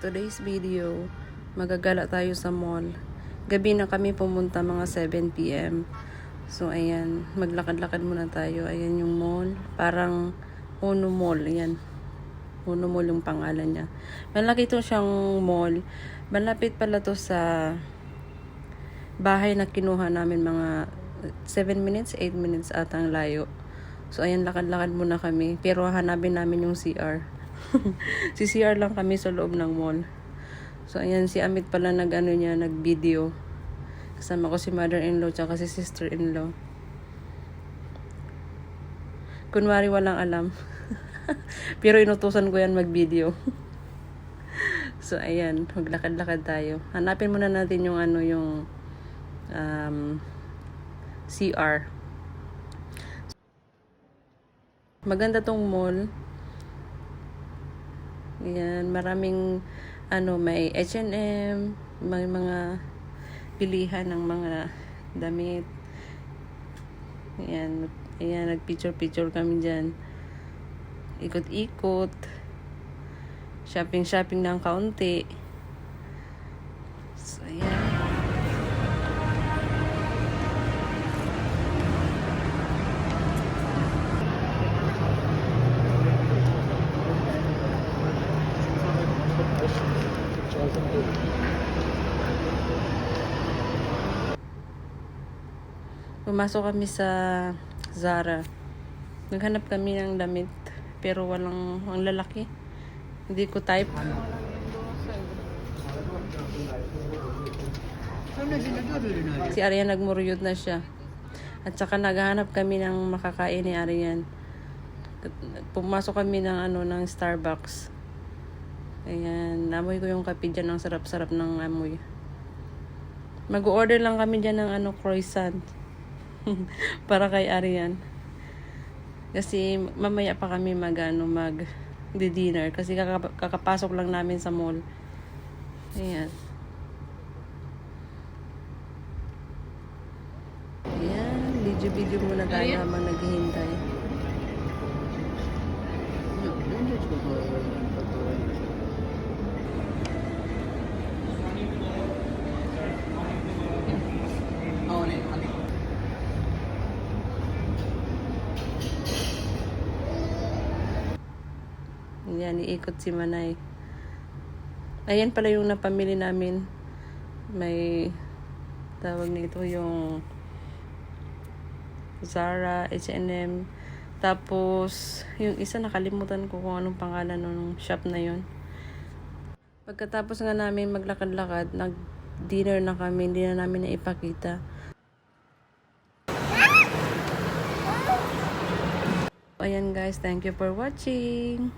today's video, magagala tayo sa mall. Gabi na kami pumunta mga 7pm. So ayan, maglakad-lakad muna tayo. Ayan yung mall. Parang Uno Mall. Ayan. Uno Mall yung pangalan niya. Malaki to siyang mall. Malapit pala to sa bahay na kinuha namin mga 7 minutes, 8 minutes atang layo. So ayan, lakad-lakad muna kami. Pero hanapin namin yung CR. si CR lang kami sa loob ng mall. So ayan, si Amit pala nag ano niya, nag video. Kasama ko si mother-in-law tsaka si sister-in-law. Kunwari walang alam. Pero inutusan ko yan mag-video. so ayan, maglakad-lakad tayo. Hanapin muna natin yung ano yung um, CR. Maganda tong mall. Yan, maraming ano, may H&M, may mga pilihan ng mga damit. Yan, ayan, nagpicture-picture kami dyan. Ikot-ikot. Shopping-shopping ng kaunti. So, ayan. Pumasok kami sa Zara. Naghanap kami ng damit. Pero walang, ang lalaki. Hindi ko type. Si Arian nagmuruyot na siya. At saka naghahanap kami ng makakain ni Arian. Pumasok kami ng ano ng Starbucks. Ayan, namoy ko yung kape dyan. Ang sarap-sarap ng amoy. Mag-order lang kami dyan ng ano, croissant. Para kay Arian. Kasi mamaya pa kami mag, ano, mag dinner kasi kakap- kakapasok lang namin sa mall. Ayan. Ayan, video-video muna tayo habang naghihintay. Ayan, iikot si Manay. Ayan pala yung napamili namin. May tawag nito yung Zara, H&M. Tapos, yung isa nakalimutan ko kung anong pangalan ng shop na yon. Pagkatapos nga namin maglakad-lakad, nag-dinner na kami, hindi na namin naipakita. Ayan guys, thank you for watching.